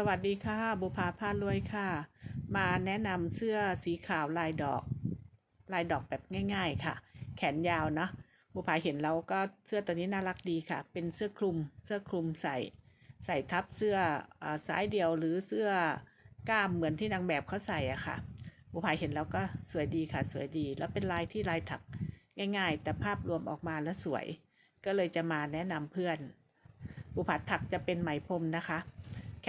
สวัสดีค่ะ บุภาพารวยค่ะ มาแนะนำเสื้อสีขาวลายดอก ลายดอกแบบง่าย ๆ ค่ะ แขนยาวเนาะบุภาเห็นแล้วก็เสื้อตัวนี้น่ารักดีค่ะ เป็นเสื้อคลุม เสื้อคลุมใส่ ใส่ทับเสื้ออสายเดียวหรือเสื้อกล้ามเหมือนที่นางแบบเขาใส่อะค่ะ บุภาเห็นแล้วก็สวยดีค่ะ สวยดี แล้วเป็นลายที่ลายถักง่าย ๆ แต่ภาพรวมออกมาแล้วสวย ก็เลยจะมาแนะนำเพื่อน บุภาถักจะเป็นไหมพรมนะคะ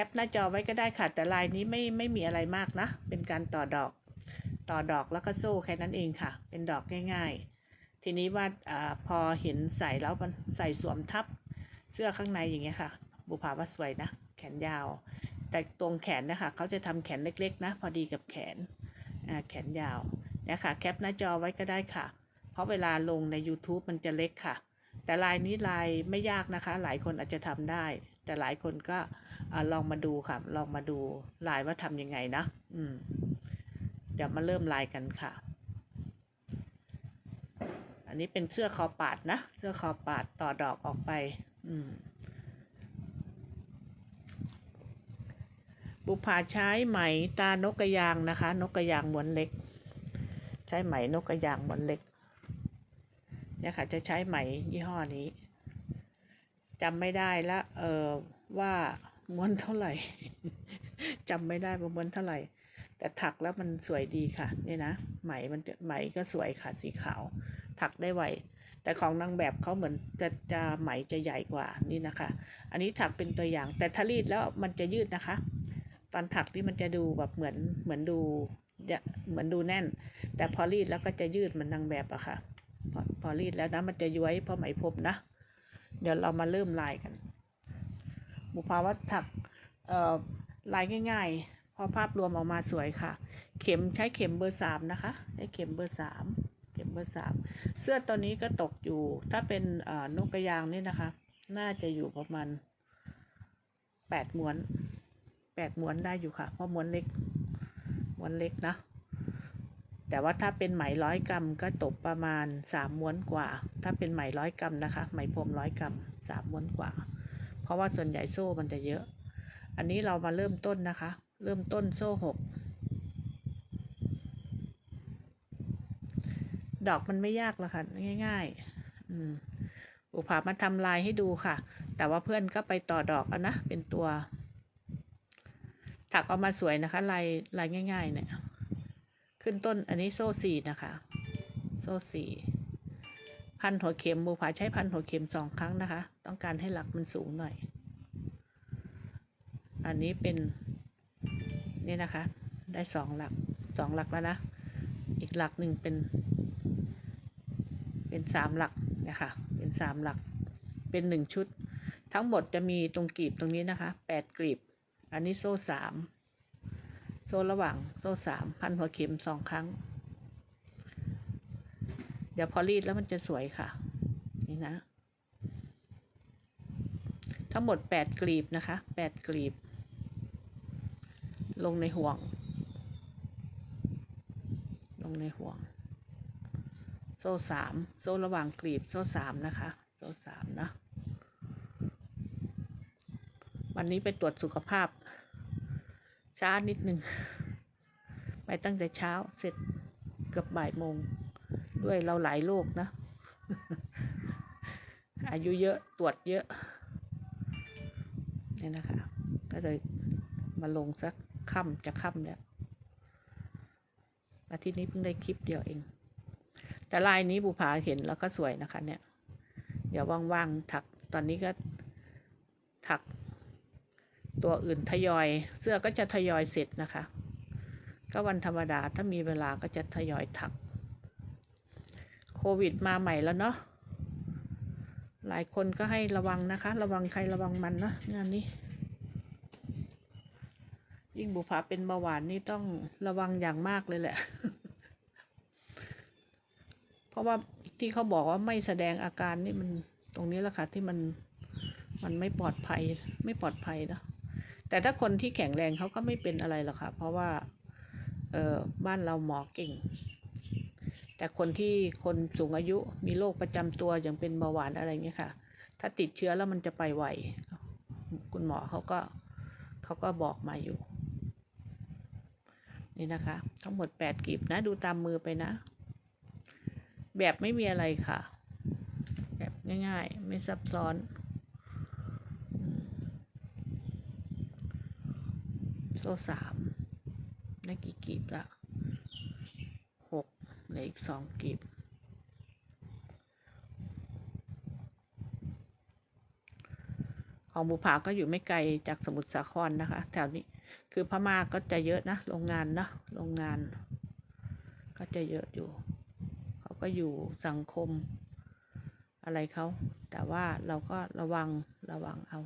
ปหน้าจอไว้ก็ได้ค่ะ แต่ลายนี้ไม่ไม่มีอะไรมากนะ เป็นการต่อดอก ต่อดอกแล้วก็โซ่แค่นั้นเองค่ะ เป็นดอกง่ายๆ ทีนี้ว่าอพอเห็นใส่แล้วมันใส่สวมทับเสื้อข้างในอย่างเงี้ยค่ะ บุภาว่าสวยนะ แขนยาว แต่ตรงแขนนะคะเขาจะทำแขนเล็กๆ นะ พอดีกับแขนแขนยาวเนี่ยค่ะ แคปหน้าจอไว้ก็ได้ค่ะ เพราะเวลาลงใน YouTube มันจะเล็กค่ะ แต่ลายนี้ลายไม่ยากนะคะ หลายคนอาจจะทำได้ แต่หลายคนก็ อาลองมาดูค่ะ ลองมาดูลายว่าทำยังไงนะอืมเดี๋ยวมาเริ่มลายกันค่ะ อันนี้เป็นเสื้อคอปาดนะ เสื้อคอปาดต่อดอกออกไป อืมบุภาใช้ไหมตานกกระยางนะคะ นกกระยางม้วนเล็ก ใช้ไหมนกกระยางม้วนเล็กเนี่ยค่ะจะใช้ไหมยี่ห้อนี้จำไม่ได้ละเออว่า ม้วนเท่าไหร่จำไม่ได้ว่าม้วนเท่าไหร่ แต่ถักแล้วมันสวยดีค่ะนี่นะไหมมันไหมก็สวยค่ะสีขาว ถักได้ไวแต่ของนางแบบเขาเหมือนจะจะไหมจะใหญ่กว่านี่นะคะ อันนี้ถักเป็นตัวอย่าง แต่ถ้ารีดแล้วมันจะยืดนะคะ ตอนถักนี่มันจะดูแบบเหมือนเหมือนดูเหมือนดูแน่น แต่พอรีดแล้วก็จะยืดเหมือนนางแบบอะค่ะพอพอรีดแล้วนะมันจะย้วยเพราะไหมพรมนะ เดี๋ยวเรามาเริ่มลายกัน บุภาวัถักลายง่าย ๆ พอภาพรวมออกมาสวยค่ะ เข็มใช้เข็มเบอร์สามนะคะใช้เข็มเบอร์สามเข็มเบอร์สามเสื้อตัวนี้ก็ตกอยู่ ถ้าเป็นนกกระยางนี่นะคะ น่าจะอยู่ประมาณแปดม้วนแปดม้วนได้อยู่ค่ะ เพราะม้วนเล็กม้วนเล็กนะแต่ว่าถ้าเป็นไหมร้อยกรัมก็ตกประมาณสามม้วนกว่า ถ้าเป็นไหมร้อยกรัมนะคะ ไหมพรมร้อยกรัมสามม้วนกว่า ราะว่าส่วนใหญ่โซ่มันจะเยอะ อันนี้เรามาเริ่มต้นนะคะ เริ่มต้นโซ่หกดอกมันไม่ยากหรอกค่ะ ง่าย ๆ อืมอุภามาทำลายให้ดูค่ะ แต่ว่าเพื่อนก็ไปต่อดอกอนะ เป็นตัว ถักออกมาสวยนะคะ ลายลายง่าย ๆ เนี่ย ขึ้นต้นอันนี้โซ่สี่นะคะ โซ่สี่พันหัวเข็มบูผาใช้พันหัวเข็มสองครั้งนะคะ ต้องการให้หลักมันสูงหน่อย อันนี้เป็นนี่นะคะ ได้สองหลักสองหลักแล้วนะ อีกหลักหนึ่งเป็น เป็นสามหลักนะคะ เป็นสามหลัก เป็นหนึ่งชุด ทั้งหมดจะมีตรงกลีบตรงนี้นะคะแปดกลีบ อันนี้โซ่สามโซ่ระหว่างโซ่สามพันหัวเข็มสองครั้ง เดี๋ยวพอรีดแล้วมันจะสวยค่ะ นี่นะ ทั้งหมดแปดกลีบนะคะแปดกลีบ ลงในห่วง ลงในห่วง โซ่สามโซ่ระหว่างกลีบโซ่สามนะคะ โซ่สามนะวันนี้ไปตรวจสุขภาพ ช้านิดหนึ่งไปตั้งแต่เช้าเสร็จเกือบบ่ายโมง ด้วยเราหลายโรคนะ อายุเยอะตรวจเยอะ นี่ยนะคะ ก็เลยมาลงสักค่ำจะค่ำแล้วอาทิตย์นี้เพิ่งได้คลิปเดียวเอง แต่ลายนี้บุภาเห็นแล้วก็สวยนะคะ เนี่ย เดี๋ยวว่างๆถักตอนนี้ก็ถัก ตัวอื่นทยอย เสื้อก็จะทยอยเสร็จนะคะ ก็วันธรรมดาถ้ามีเวลาก็จะทยอยถัก โควิดมาใหม่แล้วเนาะ หลายคนก็ให้ระวังนะคะ ระวังใครระวังมันนะงานนี้ ยิ่งบุภาเป็นเบาหวานนี่ต้องระวังอย่างมากเลยแหละ เพราะว่าที่เขาบอกว่าไม่แสดงอาการนี่มันตรงนี้แหละค่ะที่มันมันไม่ปลอดภัยไม่ปลอดภัยนะแต่ถ้าคนที่แข็งแรงเขาก็ไม่เป็นอะไรหรอกค่ะ เพราะว่าเออบ้านเราหมอเก่ง แต่คนที่คนสูงอายุมีโรคประจำตัวอย่างเป็นเบาหวานอะไรเงี้ยค่ะ ถ้าติดเชื้อแล้วมันจะไปไวคุณหมอเขาก็เขาก็บอกมาอยู่ นี่นะคะ ทั้งหมดแปดกลีบนะ ดูตามมือไปนะ แบบไม่มีอะไรค่ะ แบบง่าย ๆ ไม่ซับซ้อนโซ่สามได้กี่กลีบละ เหลืออีกสองกลีบของบุผาก็อยู่ไม่ไกลจากสมุทรสาครนะคะ แถวนี้คือพม่าก็จะเยอะนะโรงงานเนอะโรงงาน ก็จะเยอะอยู่ เขาก็อยู่สังคมอะไรเขา แต่ว่าเราก็ระวังระวังเอา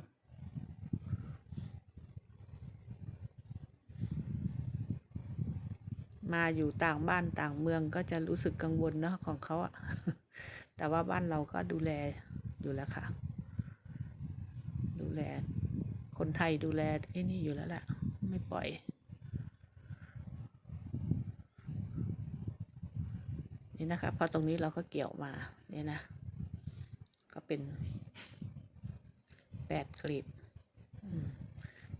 มาอยู่ต่างบ้านต่างเมืองก็จะรู้สึกกังวลเนอะของเขาอะแต่ว่าบ้านเราก็ดูแลอยู่แล้วค่ะ ดูแล คนไทยดูแลไอ้นี่อยู่แล้วแหละไม่ปล่อยนี่นะคะพอตรงนี้เราก็เกี่ยวมาเนี่ยนะ ก็เป็นแปดกลีบอืม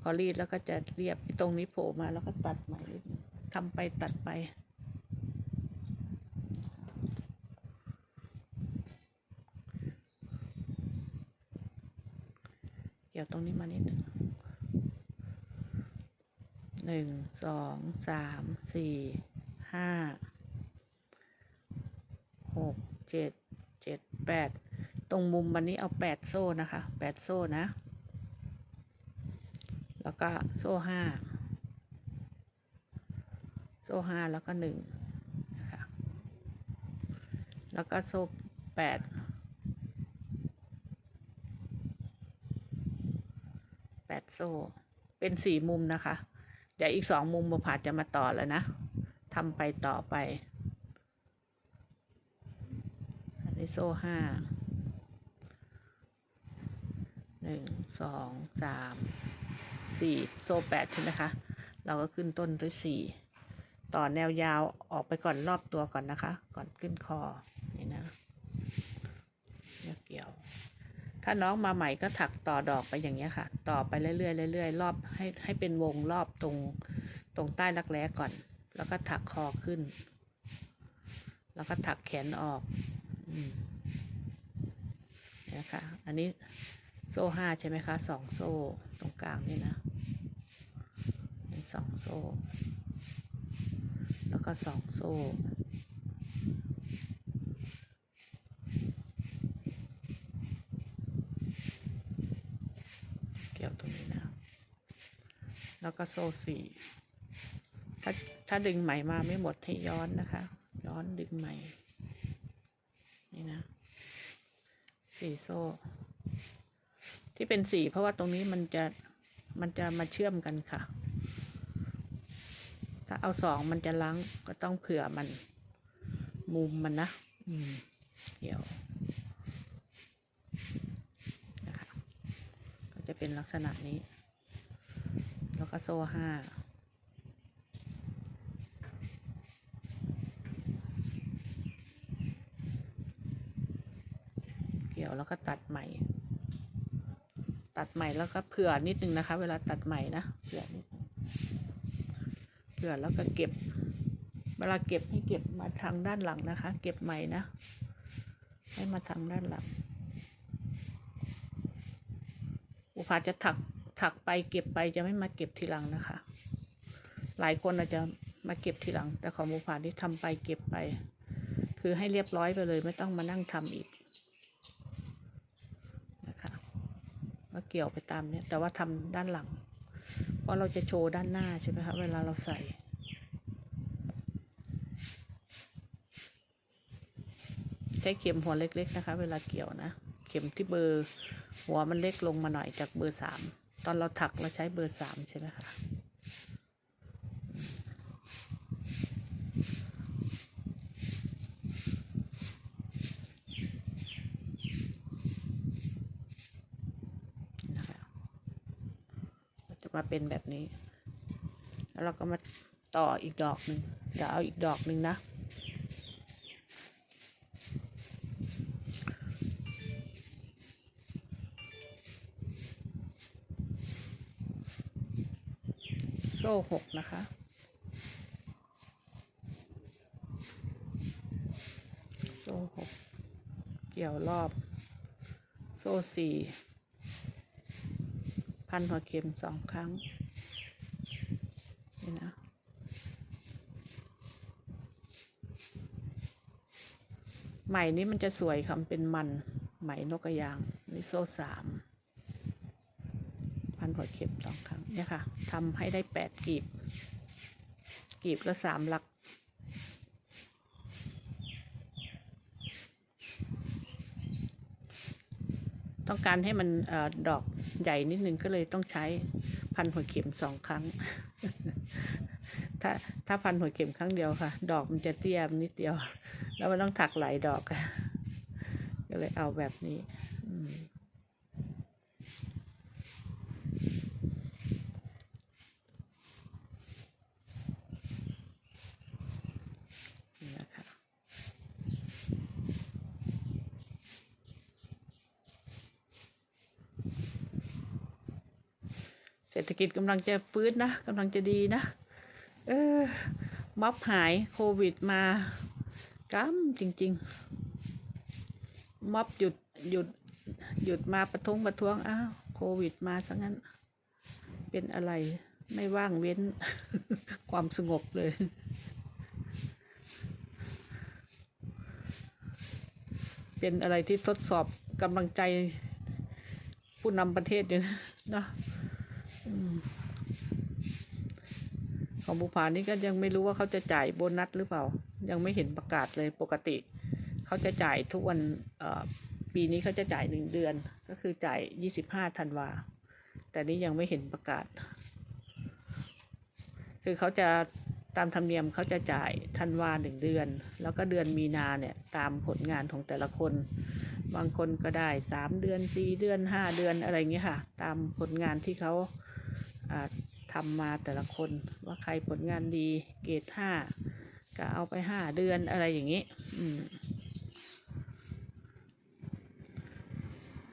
พอรีดแล้วก็จะเรียบตรงนี้โผล่มาแล้วก็ตัดใหม่นิดนึง ทำไปตัดไป เกี่ยวตรงนี้มานิดหนึ่งหนึ่งสองสามสี่ห้าหกเจ็ดเจ็ดแปดตรงมุมวันนี้เอาแปดโซ่นะคะแปดโซ่นะ แล้วก็โซ่ห้า ซ่ห้าแล้วก็หนึ่งนะคะแล้วก็โซ่แปดแปดโซ่เป็นสี่มุมนะคะ เดี๋ยวอีกสองมุมบุผาจะมาต่อแล้วนะทำไปต่อไปอันนี้โซ่ห้าหนึ่งสองสามสี่โซ่แปดใช่ไหมคะ เราก็ขึ้นต้นด้วยสี่ ต่อแนวยาวออกไปก่อนรอบตัวก่อนนะคะ ก่อนขึ้นคอนี่นะเนี่ยเกี่ยว ถ้าน้องมาใหม่ก็ถักต่อดอกไปอย่างเงี้ยค่ะ ต่อไปเรื่อยๆเรื่อยๆรอบให้ให้เป็นวงรอบตรงตรงใต้รักแร้ก่อน แล้วก็ถักคอขึ้น แล้วก็ถักแขนออกอนะคะอันนี้โซ่ห้าใช่ไหมคะสองโซ่ตรงกลางนี่นะนี่สองโซ่ ก็สองโซ่เกี่ยวตรงนี้นะ แล้วก็โซ่สี่ถ้าถ้าดึงไหมมาไม่หมดให้ย้อนนะคะ ย้อนดึงไหมนี่นะสี่โซ่ ที่เป็นสี่เพราะว่าตรงนี้มันจะมันจะมาเชื่อมกันค่ะ ถ้าเอาสองมันจะล้างก็ต้องเผื่อมัน มุมมันนะอืมเกี่ยวนะคะก็จะเป็นลักษณะนี้ แล้วก็โซ่ห้าเกี่ยวแล้วก็ตัดใหม่ ตัดใหม่แล้วก็เผื่อนิดนึงนะคะ เวลาตัดใหม่นะเผื่อนิด ผื่อแล้วก็เก็บ เวลาเก็บให้เก็บมาทางด้านหลังนะคะ เก็บใหม่นะ ให้มาทางด้านหลังอุปาจะถักถักไปเก็บไปจะไม่มาเก็บทีหลังนะคะ หลายคนอาจจะมาเก็บทีหลัง แต่ของอุปาที่ทำไปเก็บไป คือให้เรียบร้อยไปเลยไม่ต้องมานั่งทำอีกนะคะก็เกี่ยวไปตามเนี้ยแต่ว่าทำด้านหลัง เพราะเราจะโชว์ด้านหน้าใช่ไหมคะเวลาเราใส่ใช้เข็มหัวเล็กๆนะคะ เวลาเกี่ยวนะ เข็มที่เบอร์หัวมันเล็กลงมาหน่อยจากเบอร์สามตอนเราถักเราใช้เบอร์สามใช่ไหมคะนะคะก็จะ มาเป็นแบบนี้ แล้วเราก็มาต่ออีกดอกหนึ่งเดี๋ยวเอาอีกดอกหนึ่งนะ โซ่หกนะคะโซ่หกเกี่ยวรอบ โซ่สี่ พันหัวเข็มสองครั้งนี่นะไหมนี้มันจะสวยคำเป็นมันไหมนกกระยางนี่โซ่สามพันหัวเข็มสองครั้งเนี่ยค่ะทำให้ได้แปดกีบ กีบละสามหลัก ต้องการให้มันอดอกใหญ่นิดนึงก็เลยต้องใช้พันหัวเข็มสองครั้ง ถ้าถ้าพันหัวเข็มครั้งเดียวค่ะ ดอกมันจะเตี้ยนิดเดียว แล้วมันต้องถักหลายดอกค่ะก็เลยเอาแบบนี้ อืมนี่นะคะ เศรษฐกิจกำลังจะฟื้นนะกำลังจะดีนะ เออม็อบหายโควิดมากัมจริง ๆม็อบหยุดหยุดหยุดมาประท้วงประท้วงอ้าวโควิดมาซะงั้น เป็นอะไรไม่ว่างเว้นความสงบเลย เป็นอะไรที่ทดสอบกำลังใจผู้นำประเทศอยู่นะเนาะ ของภูผานี่ก็ยังไม่รู้ว่าเขาจะจ่ายโบนัสหรือเปล่า ยังไม่เห็นประกาศเลยปกติ เขาจะจ่ายทุกวันปีนี้เขาจะจ่ายหนึ่งเดือน ก็คือจ่ายยี่สิบห้าธันวา แต่นี้ยังไม่เห็นประกาศ คือเขาจะตามธรรมเนียมเขาจะจ่ายธันวาหนึ่งเดือน แล้วก็เดือนมีนาเนี่ยตามผลงานของแต่ละคน บางคนก็ได้สามเดือนสี่เดือนห้าเดือนอะไรอย่างเงี้ยค่ะ ตามผลงานที่เขา ทำมาแต่ละคนว่าใครผลงานดีเกรดห้าก็เอาไปห้าเดือนอะไรอย่างงี้อืม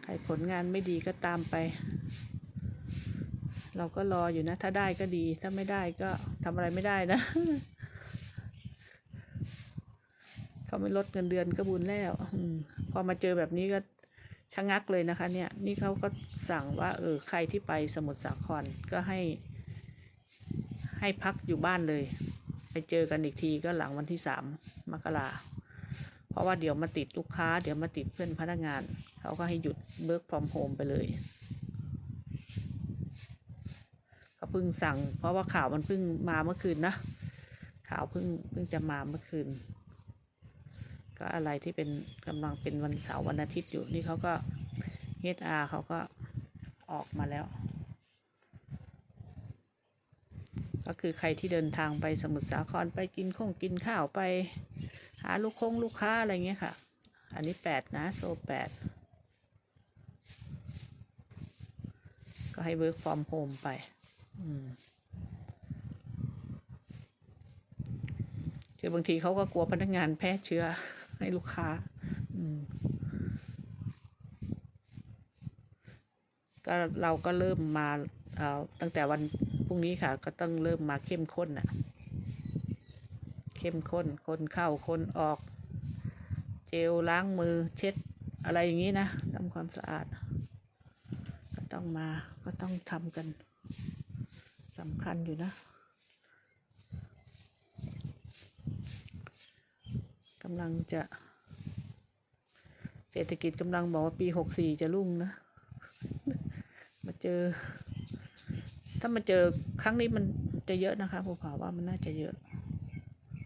ใครผลงานไม่ดีก็ตามไป เราก็รออยู่นะ ถ้าได้ก็ดี ถ้าไม่ได้ก็ทำอะไรไม่ได้นะ เขาไม่ลดเงินเดือนก็บุญแล้วอมพอมาเจอแบบนี้ก็ ชะงักเลยนะคะ เนี่ย นี่เขาก็สั่งว่า เออใครที่ไปสมุทรสาครก็ให้ ให้พักอยู่บ้านเลย ไปเจอกันอีกทีก็หลังวันที่สามมกราเพราะว่าเดี๋ยวมาติดลูกค้า เดี๋ยวมาติดเพื่อนพนักงาน เขาก็ให้หยุดเบิร์กฟอร์มโฮมไปเลยก็เพิ่งสั่ง เพราะว่าข่าวมันเพิ่งมาเมื่อคืนนะข่าวเพิ่งเพิ่งจะมาเมื่อคืน ก็อะไรที่เป็นกำลังเป็นวันเสาร์วันอาทิตย์อยู่นี่เขาก็เฮดอาเขาก็ออกมาแล้ว ก็คือใครที่เดินทางไปสมุทรสาครไปกินข้งกินข้าวไป หาลูกคงลูกค้าอะไรเงี้ยค่ะ อันนี้แปดนะโซแปดก็ให้ work from home ไป อืมคือบางทีเขาก็กลัวพนักงานแพร่เชื้อ ให้ลูกค้า อืมก็เราก็เริ่มมาเอ่อตั้งแต่วันพรุ่งนี้ค่ะ ก็ต้องเริ่มมาเข้มข้นน่ะ เข้มข้น คนเข้าคนออก เจลล้างมือเช็ดอะไรอย่างนี้นะทำความสะอาด ก็ต้องมาก็ต้องทำกันสำคัญอยู่นะำลังจะ เศรษฐกิจกำลังบอกว่าปีหกสี่จะรุ่งนะ มาเจอ ถ้ามาเจอครั้งนี้มันจะเยอะนะคะผมผาว่ามันน่าจะเยอะ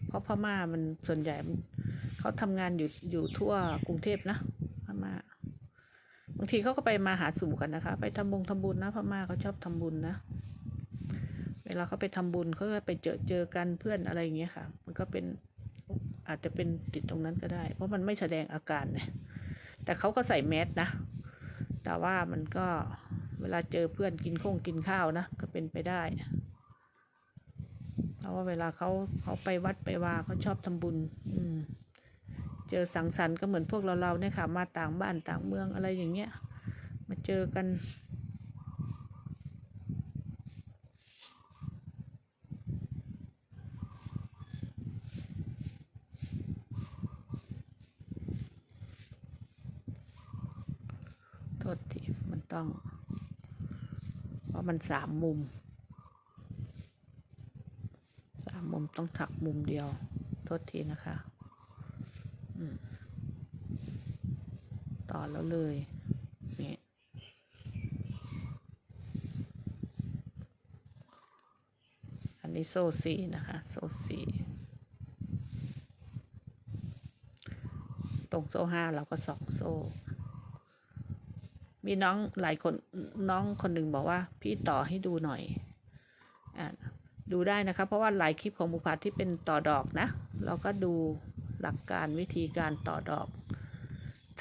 เพราะพม่ามันส่วนใหญ่เขาทำงานอยู่อยู่ทั่วกรุงเทพนะพม่าบางทีเขาก็ไปมาหาสู่กันนะคะ ไปทำบงทำบุญนะพม่าเขาชอบทำบุญนะเวลาเขาไปทำบุญเขาก็ไปเจอเจอกันเพื่อนอะไรอย่างเงี้ยค่ะ มันก็เป็น อาจจะเป็นติดตรงนั้นก็ได้ เพราะมันไม่แสดงอาการเนี่ยแต่เขาก็ใส่แมสนะ แต่ว่ามันก็เวลาเจอเพื่อนกินข้งกินข้าวนะ ก็เป็นไปได้เพราะว่าเวลาเขาเขาไปวัดไปวาเขาชอบทำบุญ อืม เจอสังสรรค์ก็เหมือนพวกเราเราเนี่ยค่ะ มาต่างบ้านต่างเมืองอะไรอย่างเงี้ย มาเจอกัน ต้อง เพราะ มันสามมุม สามมุมต้องถักมุมเดียว โทษทีนะคะ ต่อแล้วเลยนี่อันนี้โซ่สี่นะคะ โซ่สี่ตรงโซ่ห้าเราก็สองโซ่ มีน้องหลายคนน้องคนหนึ่งบอกว่า พี่ต่อให้ดูหน่อยอะดูได้นะคะ เพราะว่าหลายคลิปของบุพัทที่เป็นต่อดอกนะ เราก็ดูหลักการวิธีการต่อดอก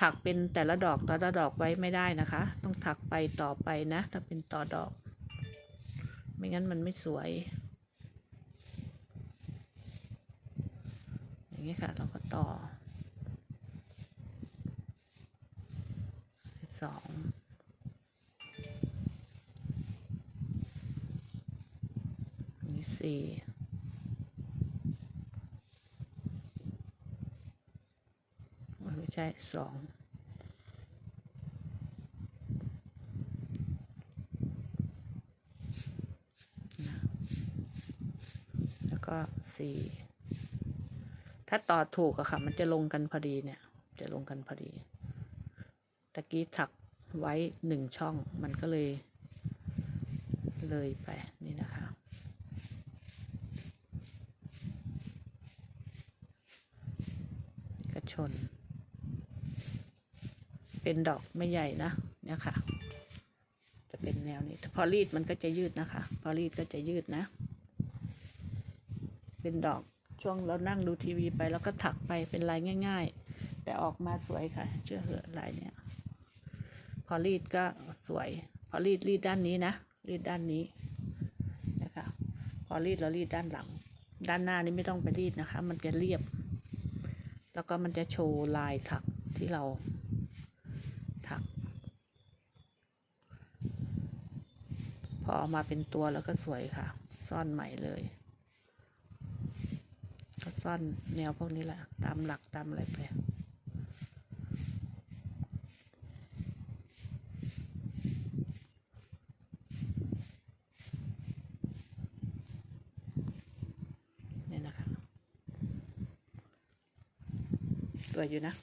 ถักเป็นแต่ละดอกแต่ละดอกไว้ไม่ได้นะคะ ต้องถักไปต่อไปนะ ถ้าเป็นต่อดอก ไม่งั้นมันไม่สวย อย่างนี้ค่ะ เราก็ต่อสอง สี่มันไม่ใช่สองนะแล้วก็สี่ถ้าต่อถูกอะค่ะ มันจะลงกันพอดีเนี่ย จะลงกันพอดี ตะกี้ถักไว้หนึ่งช่อง มันก็เลยเลยไปนี่นะคะ กระ ชน เป็นดอกไม่ใหญ่นะ เนี่ยค่ะ จะเป็นแนวนี้ พอรีดมันก็จะยืดนะคะ พอรีดก็จะยืดนะ เป็นดอกช่วงเรานั่งดูทีวีไปแล้วก็ถักไปเป็นลายง่าย ๆ แต่ออกมาสวยค่ะ เชื่อเหอะลายเนี้ยพอรีดก็สวย พอรีดรีดด้านนี้นะ รีดด้านนี้นะคะ พอรีดเรารีดด้านหลัง ด้านหน้านี่ไม่ต้องไปรีดนะคะ มันจะเรียบ แล้วก็มันจะโชว์ลายถักที่เราถัก พอออกมาเป็นตัวแล้วก็สวยค่ะ ซ่อนใหม่เลย ก็ซ่อนแนวพวกนี้แหละ ตามหลักตามอะไรไป เนี่ยนะคะ สวยอยู่นะ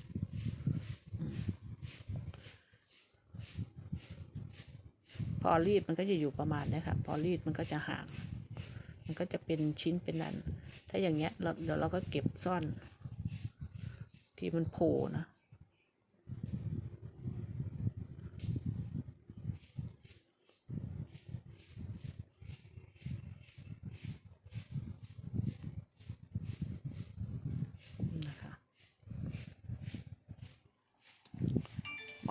พอรีดมันก็จะอยู่ประมาณนี้ค่ะ พอรีดมันก็จะห่าง มันก็จะเป็นชิ้นเป็นนันถ้าอย่างเงี้ยเราเดี๋ยวเราก็เก็บซ่อน ที่มันโผล่นะ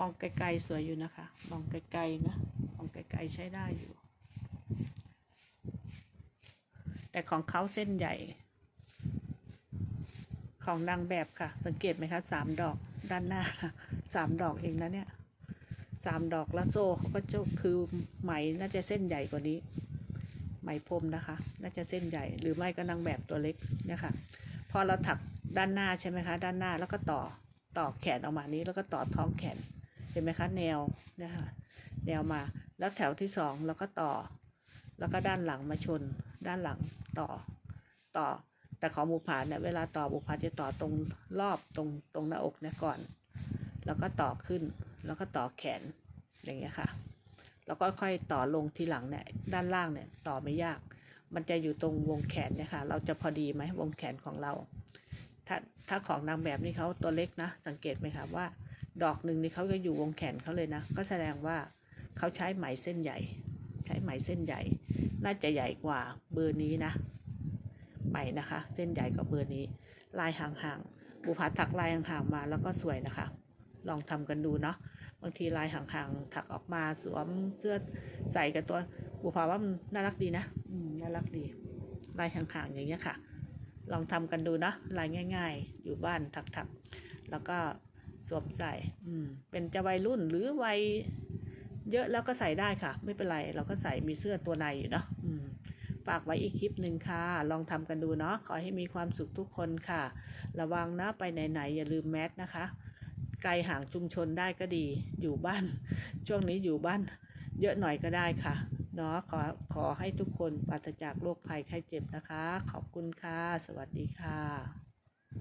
ม องไกลๆสวยอยู่นะคะมองไกลๆนะมองไกลๆใช้ได้อยู่ แต่ของเขาเส้นใหญ่ ของนางแบบค่ะ สังเกตไหมคะสามดอกด้านหน้าสามดอกเองนะเนี่ยสามดอกแล้วโซ่เขาก็จะคือไหมน่าจะเส้นใหญ่กว่านี้ ไหมพรมนะคะ น่าจะเส้นใหญ่ หรือไม่ก็นางแบบตัวเล็กเนี่ยค่ะพอเราถักด้านหน้าใช่ไหมคะ ด้านหน้าแล้วก็ต่อต่อแขนออกมานี้แล้วก็ต่อท้องแขน เห็นไหมคะแนวเนะคะแนวมาแล้วแถวที่สองเราก็ต่อ แล้วก็ด้านหลังมาชน ด้านหลังต่อต่อ แต่ของบุผาเนี่ยเวลาต่อบุผาจะต่อตรงรอบตรงตรงหน้าอกเนี่ยก่อน แล้วก็ต่อขึ้น แล้วก็ต่อแขนอย่างเงี้ยค่ะ แล้วก็ค่อยต่อลงทีหลังเนี่ยด้านล่างเนี่ยต่อไม่ยาก มันจะอยู่ตรงวงแขนเนี่ยค่ะเราจะพอดีไหมวงแขนของเรา ถ้าถ้าของนางแบบนี่เขาตัวเล็กนะ สังเกตไหมคะว่า ดอกหนึ่งนี่เขาจะอยู่วงแขนเขาเลยนะ ก็แสดงว่าเขาใช้ไหมเส้นใหญ่ ใช้ไหมเส้นใหญ่ น่าจะใหญ่กว่าเบอร์นี้นะไหมนะคะ เส้นใหญ่กว่าเบอร์นี้ ลายห่างๆบุพาถักลายห่างๆมาแล้วก็สวยนะคะ ลองทำกันดูเนาะบางทีลายห่างๆถักออกมาสวมเสื้อใส่กับตัวบุพาว่ามันน่ารักดีนะอืมน่ารักดีลายห่างๆอย่างเงี้ยค่ะ ลองทำกันดูนะลายง่าย ๆ อยู่บ้านถักๆแล้วก็ สวมใส่ อืม เป็นจะวัยรุ่นหรือวัยเยอะแล้วก็ใส่ได้ค่ะ ไม่เป็นไร เราก็ใส่มีเสื้อตัวในอยู่เนาะอืมฝากไว้อีกคลิปหนึ่งค่ะ ลองทำกันดูเนาะ ขอให้มีความสุขทุกคนค่ะ ระวังนะไปไหนๆอย่าลืมแมสนะคะ ไกลห่างชุมชนได้ก็ดี อยู่บ้าน ช่วงนี้อยู่บ้าน เยอะหน่อยก็ได้ค่ะ เนาะ ขอขอให้ทุกคนปราศจากโรคภัยไข้เจ็บนะคะ ขอบคุณค่ะ สวัสดีค่ะ